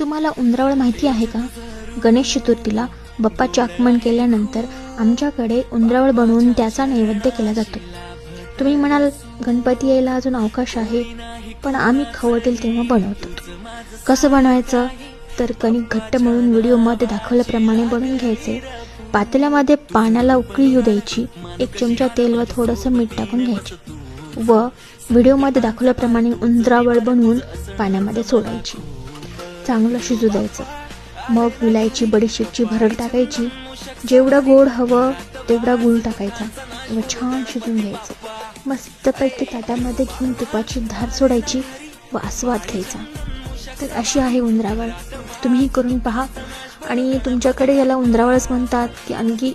तुम्हाला उंदरावळ माहिती आहे का? गणेश चतुर्थीला बाप्पाचे आगमन केल्यानंतर आमच्याकडे उंदरावळ बनवून त्याचा नैवेद्य केला जातो. तुम्ही म्हणाल गणपती यायला अजून अवकाश आहे. पण आम्ही खवटेल तेव्हा बनवतो. कसं बनवायचं? तर कणिक घट्ट म्हणून व्हिडिओमध्ये दाखवल्याप्रमाणे बनवून घ्यायचे. पातेल्यामध्ये पाण्याला उकळी येऊ द्यायची. एक चमचा तेल व थोडंसं मीठ टाकून घ्यायचे. व व्हिडिओमध्ये दाखवल्याप्रमाणे उंदरावळ बनवून पाण्यामध्ये सोडायची. चांगलं शिजू द्यायचं. मग विलायची बडीशेपची भरड टाकायची. जेवढं गोड हवं तेवढा गुळ टाकायचा. व छान शिजून घ्यायचं. मस्तपैकी ताटामध्ये घेऊन तुपाची धार सोडायची व आस्वाद घ्यायचा. तर अशी आहे उंदरावळ. तुम्ही करून पहा. आणि तुमच्याकडे याला उंदरावळच म्हणतात की आणखी